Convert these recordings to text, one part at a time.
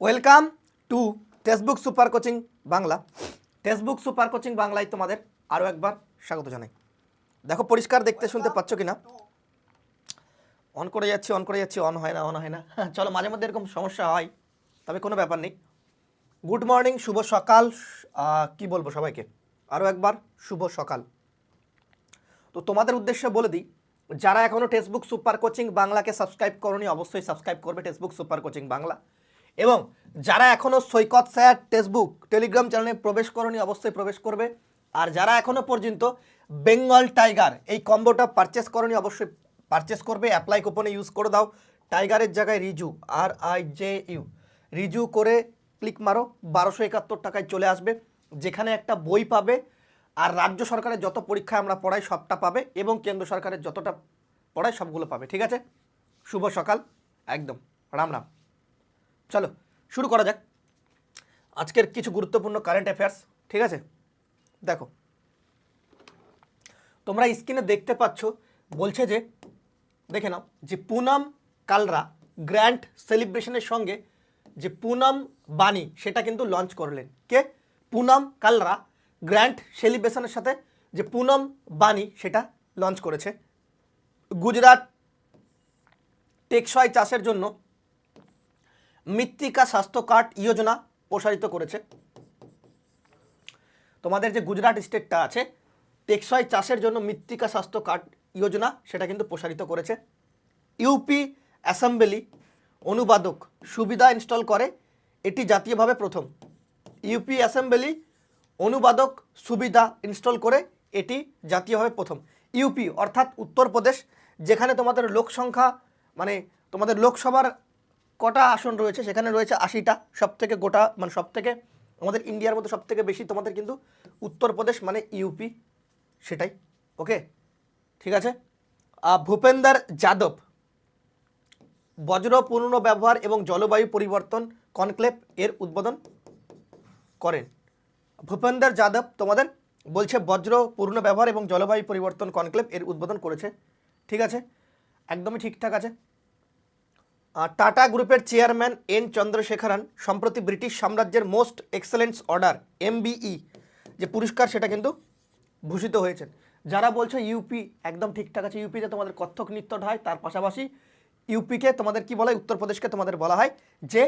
Welcome to textbook super coaching Bangla textbook super coaching বাংলায় তোমাদের আরও একবার স্বাগত জানাই। দেখো পরিষ্কার দেখতে শুনতে পাচ্ছ কি না অন করে যাচ্ছি অন করে যাচ্ছি অন হয় না অন হয় না। চলো মাঝে মধ্যে এরকম সমস্যা হয় তবে কোনো ব্যাপার নেই। গুড মর্নিং শুভ সকাল কি বলব সবাইকে? আরও একবার শুভ সকাল। তো তোমাদের উদ্দেশ্যে বলে দিই যারা এখনও টেক্সটবুক সুপার কোচিং বাংলাকে সাবস্ক্রাইব করনি অবশ্যই সাবস্ক্রাইব করবে টেক্সটবুক সুপার কোচিং বাংলা এবং যারা এখনও সৈকত স্যার টেক্সটবুক টেলিগ্রাম চ্যানেলে প্রবেশ করনি, অবশ্যই প্রবেশ করবে। আর যারা এখনও পর্যন্ত বেঙ্গল টাইগার এই কম্বোটা পারচেস করনি, অবশ্যই পারচেস করবে। অ্যাপ্লাই কুপনে ইউজ করে দাও। টাইগারের জায়গায় Riju R I J U Riju করে ক্লিক মারো। বারোশো একাত্তর টাকায় চলে আসবে। যেখানে একটা বই পাবে। আর রাজ্য সরকারের যত পরীক্ষায় আমরা পড়াই, সবটা পাবে এবং কেন্দ্র সরকারের যতটা পড়াই, সবগুলো পাবে। ঠিক আছে? শুভ সকাল। একদম। রাম রাম। চলো, শুরু করা যাক। আজকের কিছু গুরুত্বপূর্ণ কারেন্ট অ্যাফেয়ার্স ঠিক আছে? দেখো, তোমরা স্ক্রিনে দেখতে পাচ্ছ, বলছে যে, দেখে নাও, যে পুনম কালরা গ্র্যান্ড সেলিব্রেশনের সঙ্গে যে পুনম বাণী, সেটা কিন্তু লঞ্চ করলেন। কে? পুনম কালরা গ্র্যান্ড সেলিব্রেশনের সাথে যে পুনম বাণী, সেটা লঞ্চ করেছে। গুজরাট টেকসই চাষের জন্য মৃত্তিকা স্বাস্থ্য কার্ড যোজনা প্রসারিত করেছে। তোমাদের যে গুজরাট স্টেটটা আছে, টেকসই চাষের জন্য মৃত্তিকা স্বাস্থ্য কার্ড যোজনা সেটা কিন্তু প্রসারিত করেছে। ইউপি অ্যাসেম্বলি অনুবাদক সুবিধা ইনস্টল করে, এটি জাতীয়ভাবে প্রথম। ইউপি অ্যাসেম্বলি অনুবাদক সুবিধা ইনস্টল করে, এটি জাতীয়ভাবে প্রথম। ইউপি অর্থাৎ উত্তরপ্রদেশ, যেখানে তোমাদের লোক সংখ্যা মানে তোমাদের লোকসভার কটা আসন রয়েছে, সেখানে রয়েছে আশিটা। সব থেকে গোটা মানে সব থেকে আমাদের ইন্ডিয়ার মধ্যে সব থেকে বেশি তোমাদের কিন্তু উত্তরপ্রদেশ মানে ইউপি, সেটাই। ওকে? ঠিক আছে? ভূপেন্দর যাদব। বজ্র পুনর্ব্যবহার ব্যবহার এবং জলবায়ু পরিবর্তন কনক্লেভ এর উদ্বোধন করেন। ভূপেন্দর যাদব তোমাদের বলছে বজ্র পূর্ণ ব্যবহার এবং জলবায়ু পরিবর্তন কনক্লেভ এর উদ্বোধন করেছে। ঠিক আছে? একদমই ঠিকঠাক আছে। টাটা গ্রুপের চেয়ারম্যান এন চন্দ্রশেখরন, সম্প্রতি ব্রিটিশ সাম্রাজ্যের মোস্ট এক্সেলেন্স অর্ডার, এমবিই, যে পুরস্কার সেটা কিন্তু ভূষিত হয়েছেন। যারা বলছে ইউপি, একদম ঠিকঠাক আছে ইউপিতে তোমাদের কত্থক নৃত্যটা হয় তার পাশাপাশি ইউপিকে তোমাদের কি বলা হয় উত্তরপ্রদেশকে তোমাদের বলা হয় যে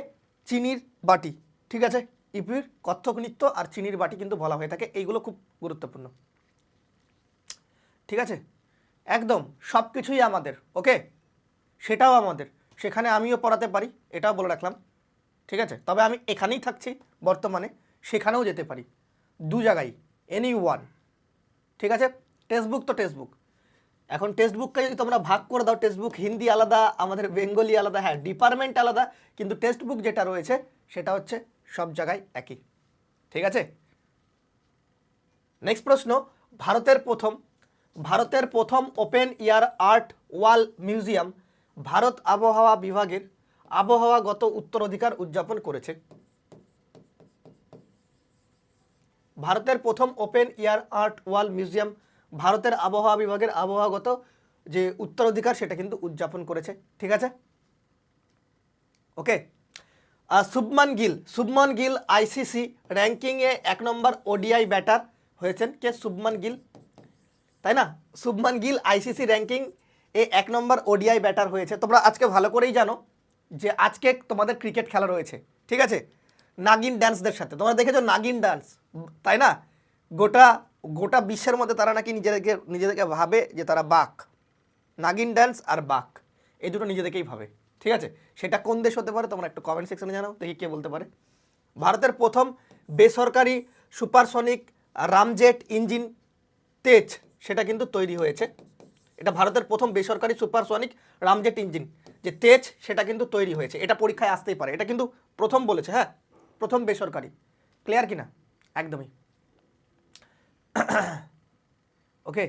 চিনির বাটি, ঠিক আছে? ইউপির কত্থক নৃত্য আর চিনির বাটি কিন্তু বলা হয়ে থাকে, এইগুলো খুব গুরুত্বপূর্ণ। ঠিক আছে? একদম সব কিছুই আমাদের, ওকে? সেটাও আমাদের। সেখানে আমিও পড়াতে পারি, এটাও বলে রাখলাম। ঠিক আছে? তবে আমি এখানেই থাকছি, বর্তমানে। সেখানেও যেতে পারি। দু জায়গায় এনি ওয়ান ঠিক আছে? টেক্সটবুক তো টেক্সটবুক এখন টেক্সটবুককে যদি তোমরা ভাগ করে দাও টেক্সটবুক হিন্দি আলাদা, আমাদের বেঙ্গলি আলাদা হ্যাঁ ডিপার্টমেন্ট আলাদা, কিন্তু টেক্সটবুক যেটা রয়েছে, সেটা হচ্ছে সব জায়গায় একই। ঠিক আছে? নেক্সট প্রশ্ন, ভারতের প্রথম। ভারতের প্রথম open air art wall museum Bharat আবহাওয়া বিভাগের আবহাওয়াগত উত্তরাধিকার উদযাপন করেছে। ভারতের প্রথম open air art wall museum ভারতের আবহাওয়া বিভাগের আবহাওয়াগত যে উত্তরাধিকার সেটা কিন্তু উদযাপন করেছে। ঠিক আছে? ওকে। শুভমান গিল। শুভমান গিল আইসিসি র্যাঙ্কিংয়ে এক নম্বর ওডিআই ব্যাটার হয়েছেন কে? শুভমান গিল। তাই না? শুভমান গিল আইসিসি র্যাঙ্কিং এ এক নম্বর ওডিআই ব্যাটার হয়েছে। তোমরা আজকে ভালো করেই জানো যে আজকে তোমাদের ক্রিকেট খেলা রয়েছে। ঠিক আছে? নাগিন ড্যান্সদের সাথে। তোমরা দেখেছ নাগিন ডান্স তাই না? গোটা গোটা বিশ্বের মধ্যে তারা নাকি নিজেদেরকে নিজেদেরকে ভাবে যে তারা বাক নাগিন ড্যান্স আর বাক এই দুটো নিজেদেরকেই ভাবে। ঠিক আছে? সেটা কোন দেশ হতে পারে তোমরা একটু কমেন্ট সেকশনে জানাও, দেখি কে বলতে পারে। ভারতের প্রথম বেসরকারি সুপারসনিক রামজেট ইঞ্জিন তেজ, সেটা কিন্তু তৈরি হয়েছে। এটা ভারতের প্রথম বেসরকারি সুপারসনিক রামজেট ইঞ্জিন যে তেজ, সেটা কিন্তু তৈরি হয়েছে। এটা পরীক্ষায় আসতেই পারে। এটা কিন্তু প্রথম বলেছে হ্যাঁ? প্রথম বেসরকারি। ক্লিয়ার কি না একদমই। ওকে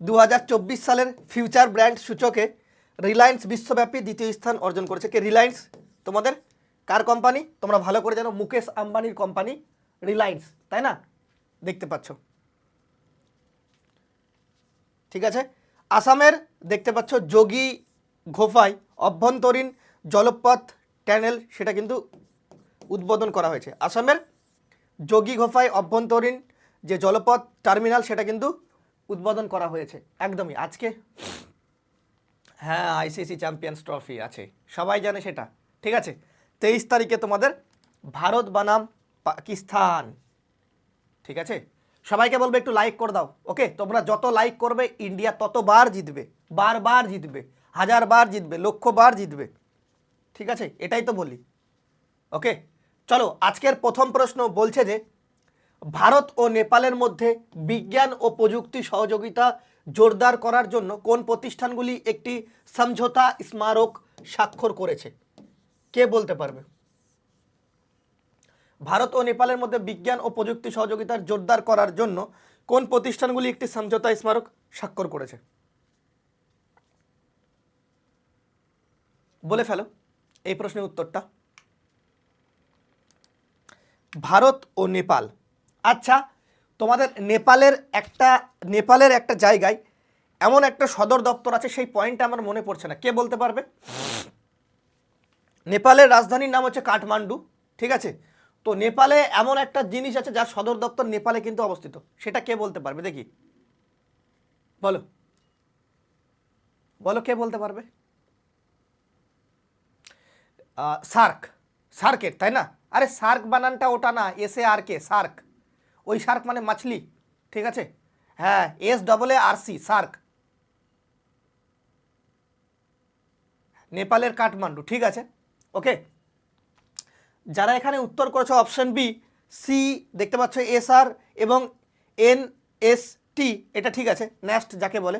দু হাজার চব্বিশ সালের ফিউচার ব্র্যান্ড সূচকে রিলায়েন্স বিশ্বব্যাপী দ্বিতীয় স্থান অর্জন করেছে। কে? রিলায়েন্স তোমাদের? কার কোম্পানি তোমরা ভালো করে জানো, মুকেশ আম্বানির কোম্পানি রিলায়েন্স তাই না? দেখতে পাচ্ছ। ঠিক আছে? আসামের দেখতে পাচ্ছ যোগী ঘোফাই, অভ্যন্তরীণ জলপথ ট্যানেল, সেটা কিন্তু উদ্বোধন করা হয়েছে। আসামের যোগী ঘোফায় অভ্যন্তরীণ যে জলপথ টার্মিনাল, সেটা কিন্তু উদ্বোধন করা হয়েছে। একদমই। আজকে হ্যাঁ আইসিসি চ্যাম্পিয়ন্স ট্রফি আছে। সবাই জানে সেটা। ঠিক আছে? তেইশ তারিখে তোমাদের ভারত বানাম পাকিস্তান। ঠিক আছে? সবাইকে বলবে একটু লাইক করে দাও ওকে তোমরা যত লাইক করবে ইন্ডিয়া ততবার জিতবে, বারবার জিতবে, হাজারবার জিতবে, লক্ষবার জিতবে, ঠিক আছে? এটাই তো বলি ওকে চলো, আজকের প্রথম প্রশ্ন বলছে যে, ভারত ও নেপালের মধ্যে বিজ্ঞান ও প্রযুক্তি সহযোগিতা জোরদার করার জন্য কোন প্রতিষ্ঠানগুলি একটি সমঝোতা স্মারক স্বাক্ষর করেছে? কে বলতে পারবে? ভারত ও নেপালের মধ্যে বিজ্ঞান ও প্রযুক্তি সহযোগিতার জোরদার করার জন্য কোন প্রতিষ্ঠানগুলি একটি সমঝোতা স্মারক স্বাক্ষর করেছে? বলে ফেলো, এই প্রশ্নের উত্তরটা। ভারত ও নেপাল। আচ্ছা তোমাদের নেপালের একটা নেপালের একটা জায়গায় এমন একটা সদর দপ্তর আছে, সেই পয়েন্টটা আমার মনে পড়ছে না। কে বলতে পারবে? নেপালের রাজধানীর নাম হচ্ছে কাঠমান্ডু, ঠিক আছে? তো নেপালে এমন একটা জিনিস আছে যার সদর দপ্তর নেপালে কিন্তু অবস্থিত। সেটা কে বলতে পারবে? দেখি। বলো। বলো কে বলতে পারবে? সার্ক। সার্কের, তাই না? আরে সার্ক বানানটা ওটা না S A R K shark. ওই সার্ক মানে মাছলি, ঠিক আছে? হ্যাঁ S double A R C SAARC. নেপালের কাঠমান্ডু, ঠিক আছে? ওকে? যারা এখানে উত্তর করেছে অপশন বি সি দেখতে পাচ্ছ এস আর এবং এন এস টি এটা ঠিক আছে নেক্সট যাকে বলে।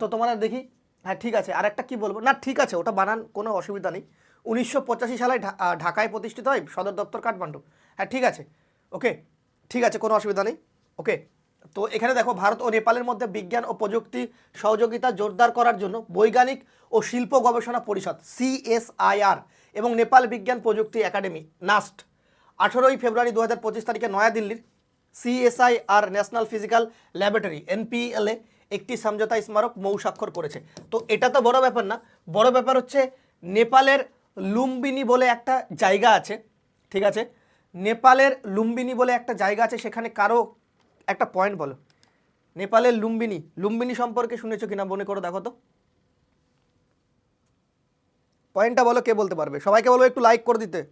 তো তোমরা দেখি হ্যাঁ ঠিক আছে আর একটা কী বলব? না, ঠিক আছে, ওটা বানান, কোনো অসুবিধা নেই। উনিশশো পঁচাশি সালে ঢাকায় প্রতিষ্ঠিত হয় সদর দপ্তর কাঠমান্ডু। হ্যাঁ ঠিক আছে ওকে ঠিক আছে, কোনো অসুবিধা নেই ওকে তো এখানে দেখো, ভারত ও নেপালের মধ্যে বিজ্ঞান ও প্রযুক্তি সহযোগিতা জোরদার করার জন্য বৈজ্ঞানিক ও শিল্প গবেষণা পরিষদ সিএসআইআর এবং নেপাল বিজ্ঞান প্রযুক্তি একাডেমি, নাস্ট। আঠেরোই ফেব্রুয়ারি দু হাজার পঁচিশ তারিখে নয়াদিল্লির সিএসআইআর ন্যাশনাল ফিজিক্যাল ল্যাবরেটরি, এনপিএলএ, একটি সমঝোতা স্মারক মৌ স্বাক্ষর করেছে। তো এটা তো বড় ব্যাপার না। বড় ব্যাপার হচ্ছে নেপালের লুম্বিনী বলে একটা জায়গা আছে, ঠিক আছে? নেপালের লুম্বিনী বলে একটা জায়গা আছে, সেখানে কারও একটা পয়েন্ট বলো। নেপালের লুম্বিনী লুম্বিনী সম্পর্কে শুনেছো কিনা মনে করো, দেখো তো। পয়েন্টটা বলো কে বলতে পারবে? সবাইকে বলো একটু লাইক করে দিতে।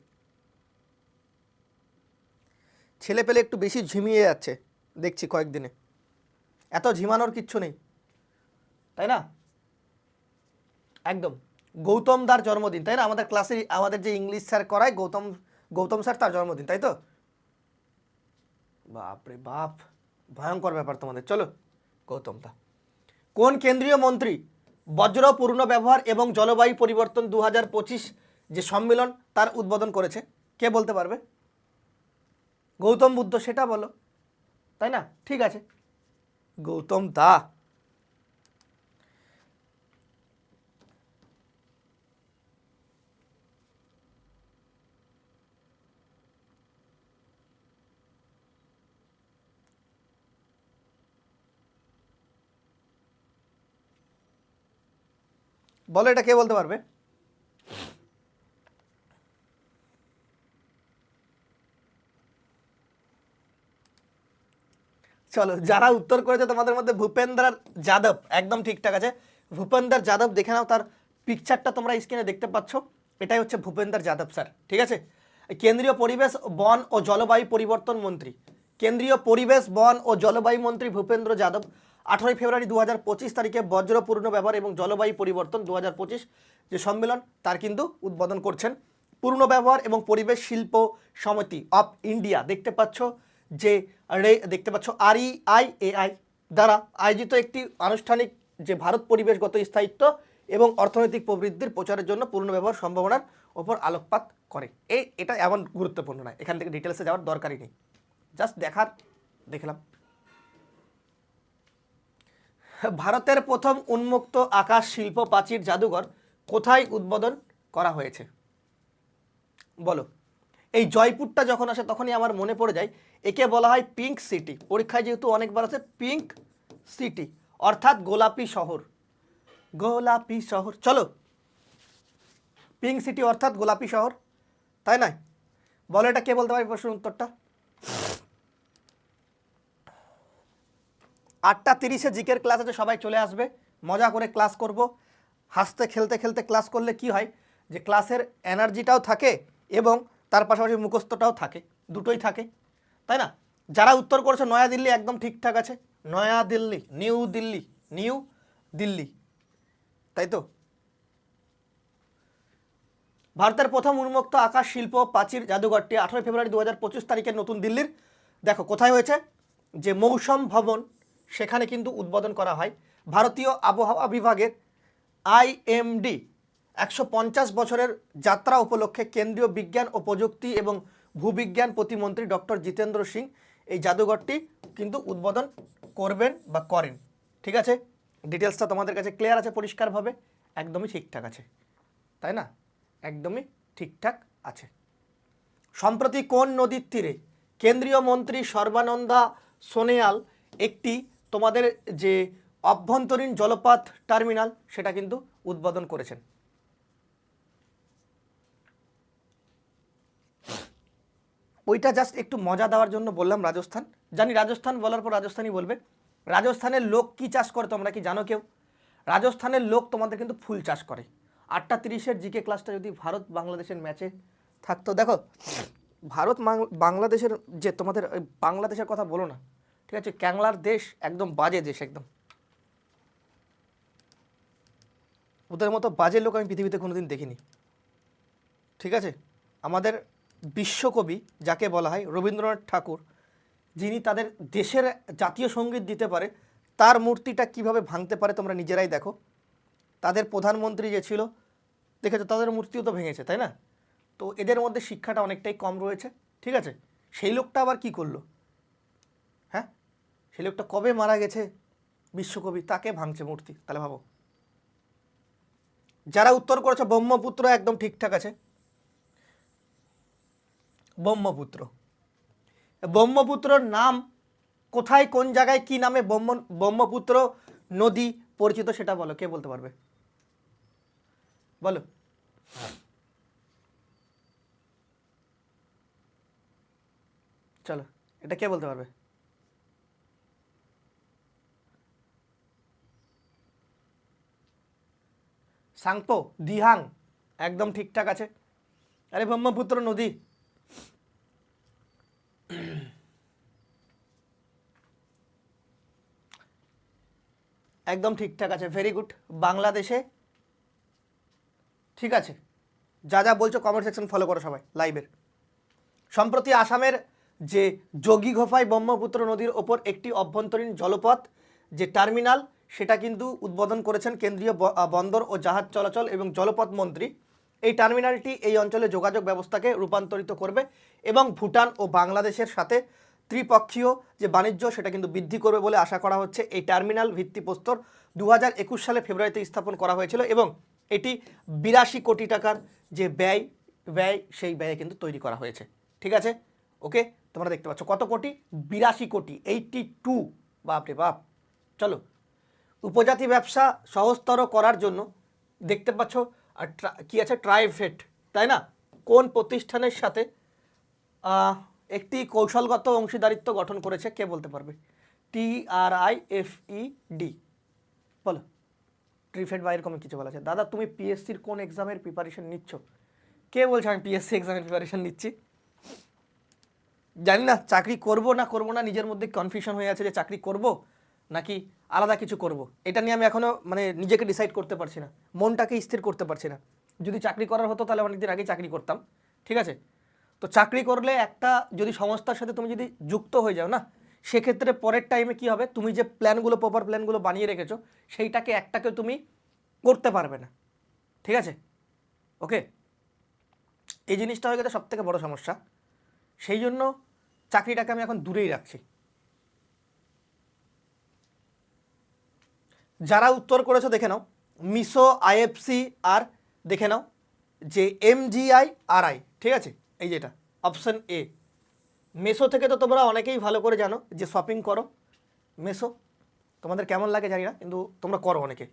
ছেলে পেলে একটু বেশি ঝিমিয়ে যাচ্ছে। দেখছি কয়েকদিনে। এত ঝিমানোর কিচ্ছু নেই। তাই না? একদম। গৌতম দার জন্মদিন, তাই না? আমাদের ক্লাসে আমাদের যে ইংলিশ স্যার করায়, গৌতম গৌতম স্যার তার জন্মদিন, তাই তো? বাপরে বাপ। ভয়ঙ্কর ব্যাপার তোমাদের। চলো, গৌতম দা। কোন কেন্দ্রীয় মন্ত্রী বজ্র পূর্ণ ব্যবহার এবং জলবায়ু পরিবর্তন দু হাজার পঁচিশ যে সম্মেলন, তার উদ্বোধন করেছে। কে বলতে পারবে? গৌতম বুদ্ধ, সেটা বলো। তাই না? ঠিক আছে। গৌতম দা। বলো এটা কে বলতে পারবে? চলো, যারা উত্তর করেছে তোমাদের মধ্যে ভূপেন্দ্র যাদব, একদম ঠিকঠাক আছে। ভূপেন্দ্র যাদব দেখে নাও, তার পিকচারটা তোমরা স্ক্রিনে দেখতে পাচ্ছ। এটাই হচ্ছে ভূপেন্দ্র যাদব স্যার ঠিক আছে? কেন্দ্রীয় পরিবেশ, বন ও জলবায়ু পরিবর্তন মন্ত্রী। কেন্দ্রীয় পরিবেশ, বন ও জলবায়ু মন্ত্রী ভূপেন্দ্র যাদব আঠারোই ফেব্রুয়ারি দু হাজার পঁচিশ তারিখে বজ্রপূর্ণ ব্যবহার এবং জলবায়ু পরিবর্তন দু হাজার পঁচিশ যে সম্মেলন, তার কিন্তু উদ্বোধন করছেন পূর্ণ ব্যবহার এবং পরিবেশ শিল্প সমিতি অফ ইন্ডিয়া। দেখতে পাচ্ছ যে রে, দেখতে পাচ্ছ আর আই এ আই দ্বারা আয়োজিত একটি আনুষ্ঠানিক যে ভারত পরিবেশগত স্থায়িত্ব এবং অর্থনৈতিক প্রবৃদ্ধির প্রচারের জন্য পূর্ণ ব্যবহার সম্ভাবনার ওপর আলোকপাত করে। এই এটা এমন গুরুত্বপূর্ণ নয়, এখান থেকে ডিটেলসে যাওয়ার দরকারই নেই। জাস্ট দেখার, দেখলাম। ভারতের প্রথম উন্মুক্ত আকাশ শিল্প প্রাচীর জাদুঘর কোথায় উদ্বোধন করা হয়েছে? বলো। এই জয়পুরটা যখন আসে তখনই আমার মনে পড়ে যায়, একে বলা হয় পিঙ্ক সিটি। পরীক্ষায় যেহেতু অনেকবার আছে, পিঙ্ক সিটি, অর্থাৎ গোলাপি শহর। গোলাপি শহর। চলো। পিঙ্ক সিটি অর্থাৎ গোলাপি শহর, তাই নয়? বলো এটা কে বলতে পারবে প্রশ্নের উত্তরটা? আটটা তিরিশে জিকের ক্লাস আছে সবাই চলে আসবে, মজা করে ক্লাস করব। হাসতে, খেলতে খেলতে ক্লাস করলে কি হয় যে ক্লাসের এনার্জিটাও থাকে এবং তার পাশাপাশি মুখস্থটাও থাকে, দুটোই থাকে। তাই না? যারা উত্তর করেছে নয়াদিল্লি একদম ঠিকঠাক আছে। Naya Dilli New Delhi New Delhi. তাই তো? ভারতের প্রথম উন্মুক্ত আকাশ শিল্প প্রাচীর জাদুঘরটি আঠারোই ফেব্রুয়ারি দু হাজার পঁচিশ তারিখে নতুন দিল্লির। দেখো, কোথায় হয়েছে? যে মৌসম ভবন সেখানে কিন্তু উদ্বোধন করা হয়। ভারতীয় আবহাওয়া বিভাগের আইএমডি একশো পঞ্চাশ বছরের যাত্রা উপলক্ষে কেন্দ্রীয় বিজ্ঞান ও প্রযুক্তি এবং ভূবিজ্ঞান প্রতিমন্ত্রী ডক্টর জিতেন্দ্র সিং এই জাদুঘরটি কিন্তু উদ্বোধন করবেন বা করেন। ঠিক আছে? ডিটেলসটা তোমাদের কাছে ক্লিয়ার আছে পরিষ্কারভাবে? একদমই ঠিকঠাক আছে। তাই না? একদমই ঠিকঠাক আছে। সম্প্রতি কোন নদীর তীরে কেন্দ্রীয় মন্ত্রী সর্বানন্দা সোনেয়াল একটি তোমাদের যে অভ্যন্তরীণ জলপথ টার্মিনাল, সেটা কিন্তু উদ্বোধন করেছেন। ওইটা জাস্ট একটু মজা দেওয়ার জন্য বললাম রাজস্থান। জানি রাজস্থান বলার পর রাজস্থানই বলবে। রাজস্থানের লোক কি চাষ করে তোমরা কি জানো কেউ? রাজস্থানের লোক তোমাদের কিন্তু ফুল চাষ করে। আটটা তিরিশের জিকে ক্লাসটা যদি ভারত বাংলাদেশের ম্যাচে থাকতো। দেখো, ভারত বাংলাদেশের যে তোমাদের বাংলাদেশের কথা বলো না। ঠিক আছে? ক্যাংলার দেশ একদম বাজে দেশ, একদম। ওদের মতো বাজে লোক আমি পৃথিবীতে কোনোদিন দেখিনি। ঠিক আছে? আমাদের বিশ্বকবি যাকে বলা হয় রবীন্দ্রনাথ ঠাকুর, যিনি তাদের দেশের জাতীয় সংগীত দিতে পারে, তার মূর্তিটা কীভাবে ভাঙতে পারে তোমরা নিজেরাই দেখো। তাদের প্রধানমন্ত্রী যে ছিল, দেখেছ? তাদের মূর্তিও তো ভেঙেছে, তাই না? তো এদের মধ্যে শিক্ষাটা অনেকটাই কম রয়েছে। ঠিক আছে? সেই লোকটা আবার কি করল? হ্যাঁ? সেই লোকটা কবে মারা গেছে? বিশ্বকবি, তাকে ভাঙছে মূর্তি। তাহলে ভাবো। যারা উত্তর করেছে, ব্রহ্মপুত্র একদম ঠিকঠাক আছে। ব্রহ্মপুত্র। ব্রহ্মপুত্রর নাম কোথায়, কোন জায়গায়, কি নামে ব্রহ্ম, ব্রহ্মপুত্র নদী পরিচিত সেটা বলো, কে বলতে পারবে? বলো। চলো, এটা কে বলতে পারবে? সাংপো দিহাং, একদম ঠিকঠাক আছে। আরে ব্রহ্মপুত্র নদী। একদম ঠিকঠাক আছে ভেরি গুড বাংলাদেশে ঠিক আছে। যা যা বলছো কমেন্ট সেকশন ফলো করো সবাই লাইভের সম্প্রতি আসামের যে যোগী ঘোফাই ব্রহ্মপুত্র নদীর ওপর একটি অভ্যন্তরীণ জলপথ, যে টার্মিনাল সেটা কিন্তু উদ্বোধন করেছেন কেন্দ্রীয় বন্দর ও জাহাজ চলাচল এবং জলপথ মন্ত্রী। এই টার্মিনালটি এই অঞ্চলে যোগাযোগ ব্যবস্থাকে রূপান্তরিত করবে এবং ভুটান ও বাংলাদেশের সাথে ত্রিপক্ষীয় যে বাণিজ্য সেটা কিন্তু বৃদ্ধি করবে বলে আশা করা হচ্ছে। এই টার্মিনাল ভিত্তিপ্রস্তর দু হাজার একুশ সালে ফেব্রুয়ারিতে স্থাপন করা হয়েছিল এবং এটি বিরাশি কোটি টাকার যে ব্যয় ব্যয় সেই ব্যয়ে কিন্তু তৈরি করা হয়েছে। ঠিক আছে? ওকে? তোমরা দেখতে পাচ্ছ কত কোটি? বিরাশি কোটি এইটি টু বাপরে বাপ! চলো। উপজাতি ব্যবসা সহজতর করার জন্য দেখতে পাচ্ছ কি আছে? ট্রাইভেট তাই না? কোন প্রতিষ্ঠানের সাথে একটি কৌশলগত অংশীদারিত্ব গঠন করেছে, কে বলতে পারবে? T R I F E D বলো। ট্রিফেট বা এরকম কিছু বলা আছে। দাদা, তুমি পিএসসির কোন এক্সামের প্রিপারেশন নিচ্ছ? কে বলছে, আমি পিএসসি এক্সামের প্রিপারেশন নিচ্ছি জানি না, চাকরি করব না করব না, নিজের মধ্যে কনফিউশন হয়ে আছে যে চাকরি করব? নাকি আলাদা কিছু করব? এটা নিয়ে আমি এখনও মানে নিজেকে ডিসাইড করতে পারছি না। মনটাকে স্থির করতে পারছি না। যদি চাকরি করার হতো তাহলে অনেকদিন আগেই চাকরি করতাম, ঠিক আছে? তো চাকরি করলে একটা যদি সংস্থার সাথে তুমি যদি যুক্ত হয়ে যাও না, সেক্ষেত্রে পরের টাইমে কি হবে? তুমি যে প্ল্যানগুলো প্রপার প্ল্যানগুলো বানিয়ে রেখেছো, সেইটাকে একটাকে তুমি করতে পারবে না। ঠিক আছে? ওকে এই জিনিসটা হয়ে গেছে সবথেকে বড় সমস্যা। সেই জন্য চাকরিটাকে আমি এখন দূরেই রাখছি। যারা উত্তর করেছ দেখে নাও। মিসো আইএফসি আর দেখে নাও যে এম এমজিআই আর আই, ঠিক আছে? এই যেটা অপশন এ। মেসো থেকে তো তোমরা অনেকেই ভালো করে জানো যে শপিং করো। মেসো তোমাদের কেমন লাগে জানি না, কিন্তু তোমরা করো অনেকে।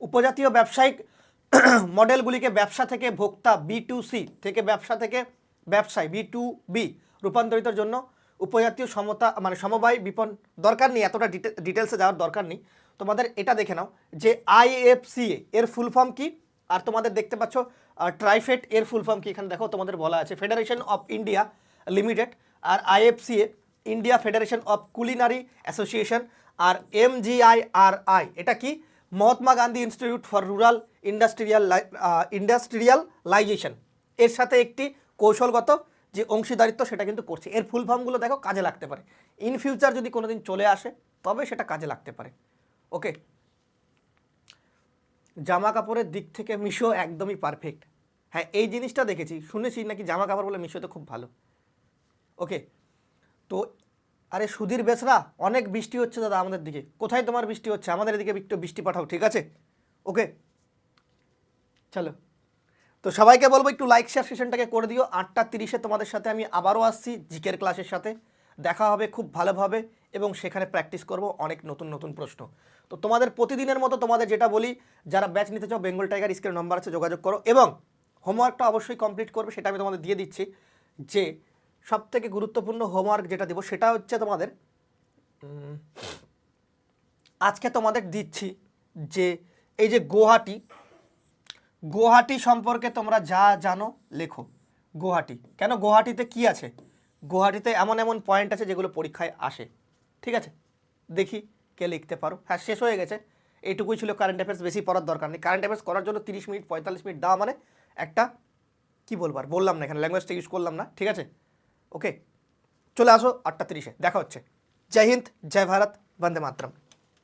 উপজাতীয় ব্যবসায়িক মডেলগুলিকে ব্যবসা থেকে ভোক্তা বি টু সি থেকে ব্যবসা থেকে ব্যবসায় বি টু বি রূপান্তরিতের জন্য উপজাতীয় সমতা মানে সমবায় বিপণ দরকার নেই, এতটা ডিটেলসে যাওয়ার দরকার নেই। তোমাদের এটা দেখে নাও যে আই এফ আইএফসিএ এর ফুল ফর্ম কি? আর তোমাদের দেখতে পাচ্ছ ট্রাইফেড এর ফুল ফর্ম কি? এখানে দেখো তোমাদের বলা আছে federation of India limited R I F IFCA India federation of culinary association R MGIRI এটা কি? Mahatma Gandhi institute for rural industrial industrialization এর সাথে একটি কৌশলগত যে অংশীদারিত্ব সেটা কিন্তু করছে। এর ফুল ফর্মগুলো দেখো কাজে লাগতে পারে। ইন ফিউচার যদি কোনোদিন চলে আসে, তবে সেটা কাজে লাগতে পারে। ওকে জামা কাপড়ের দিক থেকে মিশো একদমই পারফেক্ট হ্যাঁ এই জিনিসটা দেখেছি, শুনেছি নাকি জামা কাপড় বলে মিশোতে খুব ভালো। ওকে তো, আরে সুধীর বেসরা, অনেক বৃষ্টি হচ্ছে দাদা আমাদের দিকে। কোথায় তোমার বৃষ্টি হচ্ছে? আমাদের এদিকে একটু বৃষ্টি পাঠাও, ঠিক আছে? ওকে চলো। তো সবাইকে বলব একটু লাইক শেয়ার সেশনটাকে করে দিও। আটটা তিরিশে তোমাদের সাথে আমি আবারও আসছি, জিকের ক্লাসের সাথে। দেখা হবে খুব ভালোভাবে এবং সেখানে প্র্যাকটিস করব অনেক নতুন নতুন প্রশ্ন। তো তোমাদের প্রতিদিনের মতো তোমাদের যেটা বলি, যারা ব্যাচ নিতে চাও বেঙ্গল টাইগার স্ক্রিন নাম্বার আছে, যোগাযোগ করো। এবং হোমওয়ার্কটা অবশ্যই কমপ্লিট করবে, সেটা আমি তোমাদের দিয়ে দিচ্ছি, যে সব থেকে গুরুত্বপূর্ণ হোমওয়ার্ক যেটা দেবো, সেটা হচ্ছে তোমাদের আজকে তোমাদের দিচ্ছি যে এই যে গুয়াহাটি গুয়াহাটি সম্পর্কে তোমরা যা জানো, লেখো। গুয়াহাটি। কেন? গুয়াহাটিতে কি আছে? গুয়াহাটিতে এমন এমন পয়েন্ট আছে যেগুলো পরীক্ষায় আসে। ঠিক আছে? দেখি। কে লিখতে পারো? হ্যাঁ শেষ হয়ে গেছে। এটুকুই ছিল কারেন্ট অ্যাফেয়ার্স বেশি পড়ার দরকার নেই। কারেন্ট অ্যাফেয়ার্স করার জন্য তিরিশ মিনিট, পঁয়তাল্লিশ মিনিট দেওয়া মানে একটা, কি আর, বললাম না এখানে ল্যাঙ্গুয়েজটা ইউজ করলাম না, ঠিক আছে? ওকে চলে আসো আটটা তিরিশে, দেখা হচ্ছে। জয় হিন্দ, জয় ভারত, বন্দে মাতরম।